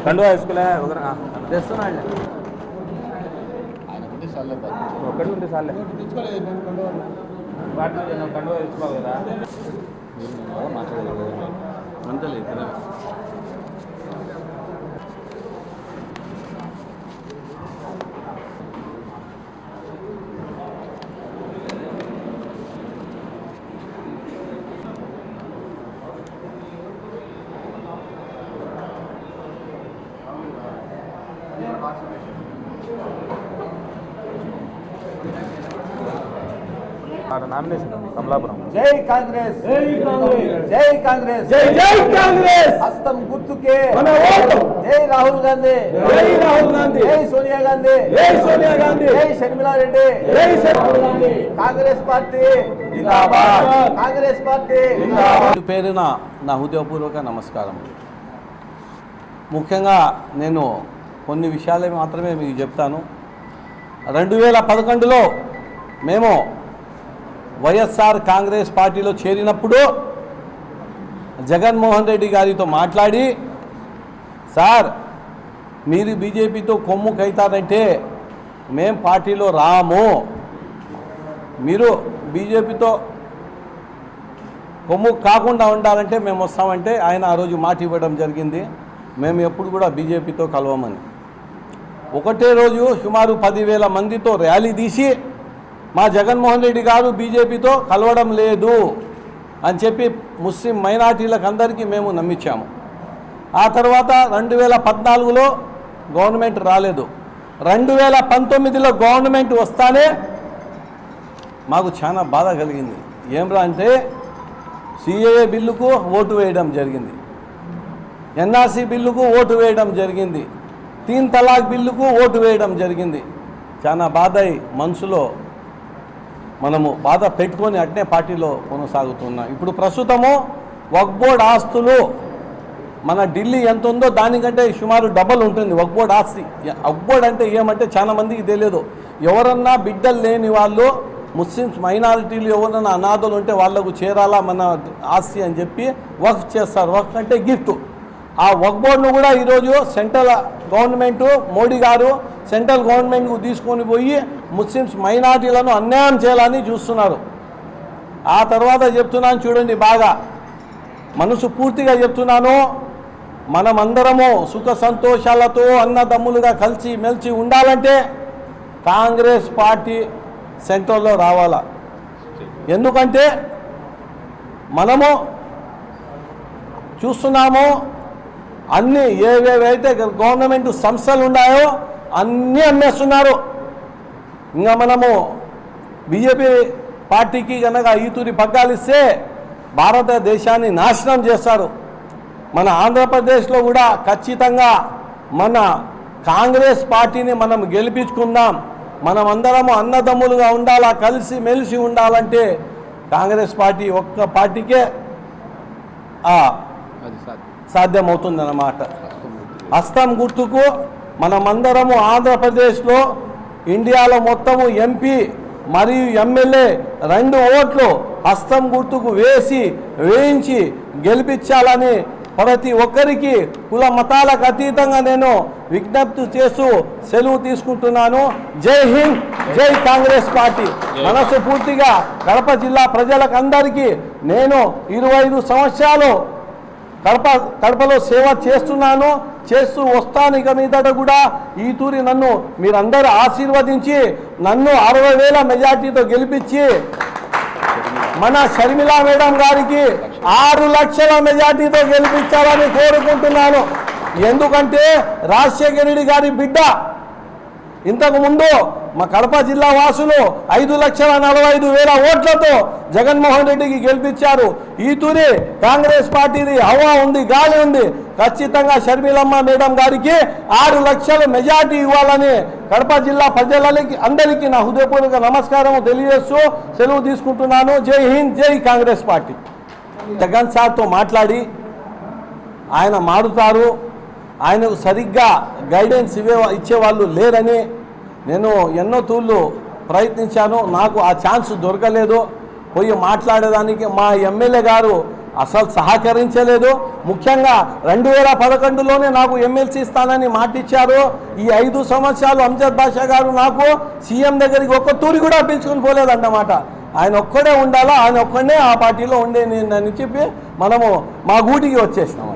కండువా వేసుకోలే ఉంటే చాలే పార్టీ కండువా వేసుకోవాలి కదా అంతలే నామినేషన్ ఉంది కమలాపురం. జై కాంగ్రెస్. జై కాంగ్రెస్. జై కాంగ్రెస్. జై జై కాంగ్రెస్. హస్తం గుర్తుకే. మన ఓటు. జై రాహుల్ గాంధీ. జై రాహుల్ గాంధీ. జై సోనియా గాంధీ. జై సోనియా గాంధీ. జై షర్మిలా రెడ్డి జై రాహుల్ గాంధీ కాంగ్రెస్ పార్టీ. జిందాబాద్. కాంగ్రెస్ పార్టీ. పేరు పేరున నా హృదయపూర్వక నమస్కారం. ముఖ్యంగా నేను కొన్ని విషయాలే మాత్రమే మీకు చెప్తాను. రెండు వేల పదకొండులో మేము వైఎస్ఆర్ కాంగ్రెస్ పార్టీలో చేరినప్పుడు జగన్మోహన్ రెడ్డి గారితో మాట్లాడి సార్ మీరు బీజేపీతో కొమ్ము కైతారంటే మేం పార్టీలో రాము. మీరు బీజేపీతో కొమ్ము కాకుండా ఉండాలంటే మేము వస్తామంటే ఆయన ఆ రోజు మాట ఇవ్వడం జరిగింది. మేము ఎప్పుడు కూడా బీజేపీతో కలవమని. ఒకటే రోజు సుమారు పదివేల మందితో ర్యాలీ తీసి మా జగన్మోహన్ రెడ్డి గారు బీజేపీతో కలవడం లేదు అని చెప్పి ముస్లిం మైనార్టీలకు అందరికీ మేము నమ్మించాము. ఆ తర్వాత రెండు వేల పద్నాలుగులో గవర్నమెంట్ రాలేదు. రెండు వేల పంతొమ్మిదిలో గవర్నమెంట్ వస్తానే మాకు చాలా బాధ కలిగింది. ఏమ్రా అంటే సిఏఏ బిల్లుకు ఓటు వేయడం జరిగింది. ఎన్ఆర్సీ బిల్లుకు ఓటు వేయడం జరిగింది. తీన్ తలాక్ బిల్లుకు ఓటు వేయడం జరిగింది. చాలా బాధ అయి మనసులో మనము బాధ పెట్టుకొని అట్నే పార్టీలో కొనసాగుతున్నాం. ఇప్పుడు ప్రస్తుతము వక్బోర్డ్ ఆస్తులు మన ఢిల్లీ ఎంత ఉందో దానికంటే సుమారు డబల్ ఉంటుంది వక్బోర్డ్ ఆస్తి. వక్బోర్డ్ అంటే ఏమంటే చాలా మందికి తెలియదు. ఎవరన్నా బిడ్డలు లేని వాళ్ళు ముస్లిమ్స్ మైనారిటీలు ఎవరన్నా అనాథలు ఉంటే వాళ్ళకు చేరాలా మన ఆస్తి అని చెప్పి వక్ఫ్ చేస్తారు. వక్ఫ్ అంటే గిఫ్ట్. ఆ వక్ బోర్డును కూడా ఈరోజు సెంట్రల్ గవర్నమెంట్ మోడీ గారు సెంట్రల్ గవర్నమెంట్కు తీసుకొని పోయి ముస్లిమ్స్ మైనార్టీలను అన్యాయం చేయాలని చూస్తున్నారు. ఆ తర్వాత చెప్తున్నాను చూడండి బాగా. మనసు పూర్తిగా చెప్తున్నాను. మనమందరము సుఖ సంతోషాలతో అన్నదమ్ములుగా కలిసి మెలిసి ఉండాలంటే కాంగ్రెస్ పార్టీ సెంట్రల్లో రావాలా? ఎందుకంటే మనము చూస్తున్నాము అన్ని ఏవేవైతే గవర్నమెంట్ సంస్థలు ఉన్నాయో అన్నీ అమ్మేస్తున్నారు. ఇంకా మనము బీజేపీ పార్టీకి కనుక ఈతూరి పగ్గాలిస్తే భారతదేశాన్ని నాశనం చేస్తారు. మన ఆంధ్రప్రదేశ్లో కూడా ఖచ్చితంగా మన కాంగ్రెస్ పార్టీని మనం గెలిపించుకుందాం. మనం అందరము అన్నదమ్ములుగా ఉండాలా కలిసి మెలిసి ఉండాలంటే కాంగ్రెస్ పార్టీ ఒక్క పార్టీకే ఆ, సాధ్యమవుతుందన్నమాట. హస్తం గుర్తుకు మనమందరము ఆంధ్రప్రదేశ్లో ఇండియాలో మొత్తము ఎంపీ మరియు ఎమ్మెల్యే రెండు ఓట్లు హస్తం గుర్తుకు వేసి వేయించి గెలిపించాలని ప్రతి ఒక్కరికి కుల మతాలకు అతీతంగా నేను విజ్ఞప్తి చేస్తూ సెలవు తీసుకుంటున్నాను. జై హింద్ జై కాంగ్రెస్ పార్టీ. మనసు పూర్తిగా కడప జిల్లా ప్రజలకు అందరికీ నేను ఇరవై ఐదు సంవత్సరాలు కడప కడపలో సేవ చేస్తున్నాను చేస్తూ వస్తాను ఇక మీదట కూడా ఈ తూరి నన్ను మీరందరూ ఆశీర్వదించి నన్ను అరవై వేల మెజార్టీతో గెలిపించి మన షర్మిలా మేడం గారికి ఆరు లక్షల మెజార్టీతో గెలిపించాలని కోరుకుంటున్నాను. ఎందుకంటే రాజశేఖర రెడ్డి గారి బిడ్డ. ఇంతకుముందు మా కడప జిల్లా వాసులు ఐదు లక్షల నలభై ఐదు వేల ఓట్లతో జగన్మోహన్ రెడ్డికి గెలిపించారు. ఈ తూరి కాంగ్రెస్ పార్టీది హవా ఉంది గాలి ఉంది. ఖచ్చితంగా షర్మిలమ్మ మేడం గారికి ఆరు లక్షల మెజార్టీ ఇవ్వాలని కడప జిల్లా ప్రజలకి అందరికీ నా హృదయపూర్వక నమస్కారం తెలియజేస్తూ సెలవు తీసుకుంటున్నాను. జై హింద్ జై కాంగ్రెస్ పార్టీ. జగన్ సార్తో మాట్లాడి ఆయన మారుతారు. ఆయనకు సరిగ్గా గైడెన్స్ ఇవే ఇచ్చేవాళ్ళు లేరని నేను ఎన్నో తూళ్ళు ప్రయత్నించాను. నాకు ఆ ఛాన్స్ దొరకలేదు. పోయి మాట్లాడేదానికి మా ఎమ్మెల్యే గారు అసలు సహకరించలేదు. ముఖ్యంగా రెండు వేల పదకొండులోనే నాకు ఎమ్మెల్సీ ఇస్తానని మాటిచ్చారు. ఈ ఐదు సంవత్సరాలు అంజద్ బాషా గారు నాకు సీఎం దగ్గరికి ఒక్క తూరి కూడా పిలుచుకుని పోలేదన్నమాట ఆయన ఒక్కడే ఉండాలా? ఆయన ఒక్కడే ఆ పార్టీలో ఉండే నేను అని చెప్పి మనము మా గూటికి వచ్చేసినాం.